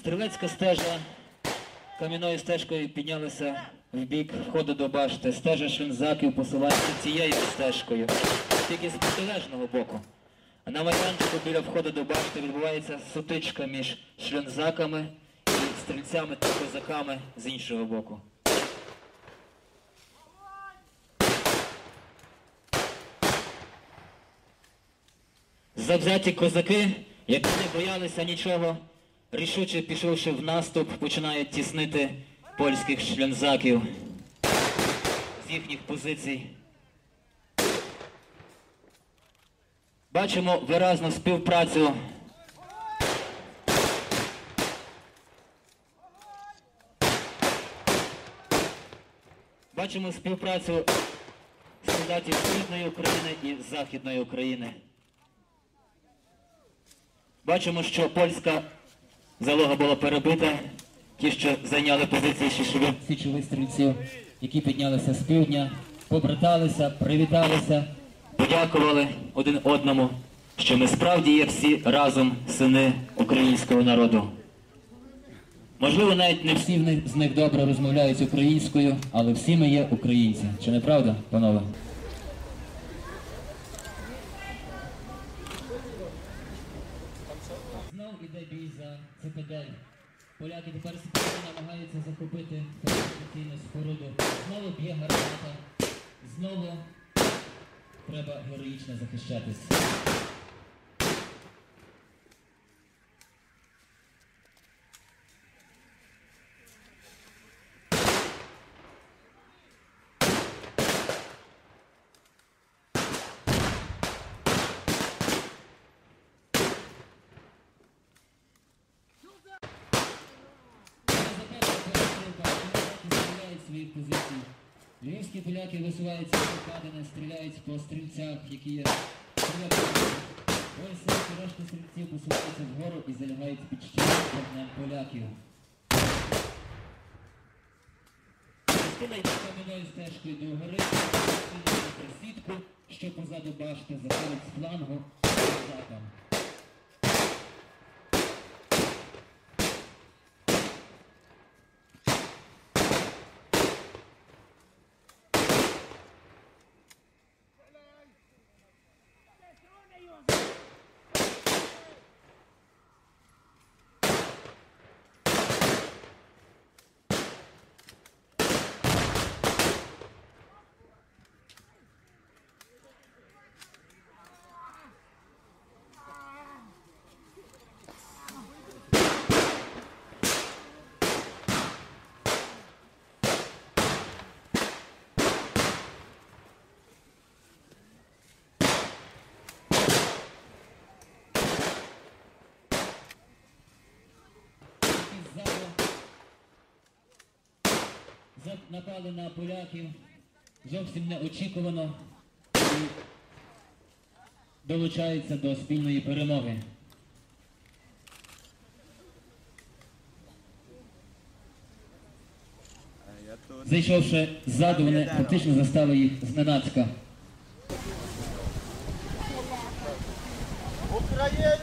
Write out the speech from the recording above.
Стрілецька стежа кам'яною стежкою піднялася в бік входу до башти. Стежа шлінзаків посилається цією стежкою, тільки з протилежного боку. А на майданчику біля входу до башти відбувається сутичка між шлінзаками і стрільцями та козаками з іншого боку. Завзяті козаки, які не боялися нічого, рішуче пішовши в наступ, починають тіснити польських шлянзаків з їхніх позицій. Бачимо виразну співпрацю Бачимо співпрацю солдатів Східної України і Західної України. Бачимо, що польська залога була перебита. Ті, що зайняли позиції січових стрільців, які піднялися з півдня, побраталися, привіталися, подякували один одному, що ми справді є всі разом сини українського народу. Можливо, навіть не всі з них добре розмовляють українською, але всі ми є українці. Чи не правда, панове? Цитадель. Поляки тепер спокійно намагаються захопити фортифікаційну споруду. Знову б'є гармата. Знову треба героїчно захищатись. Своїх позицій. Львівські поляки висуваються в Покадини, стріляють по стрільцях, які є. Ось решта стрільців посуваються вгору і залягають під вогнем поляків. Частина йде кам'яною стежкою до гори, йде що позаду башти заходить з флангу козакам. напали на поляків. Зовсім неочікувано і долучаються до спільної перемоги. Зайшовши ззаду, вони фактично застали їх зненацька. Україна!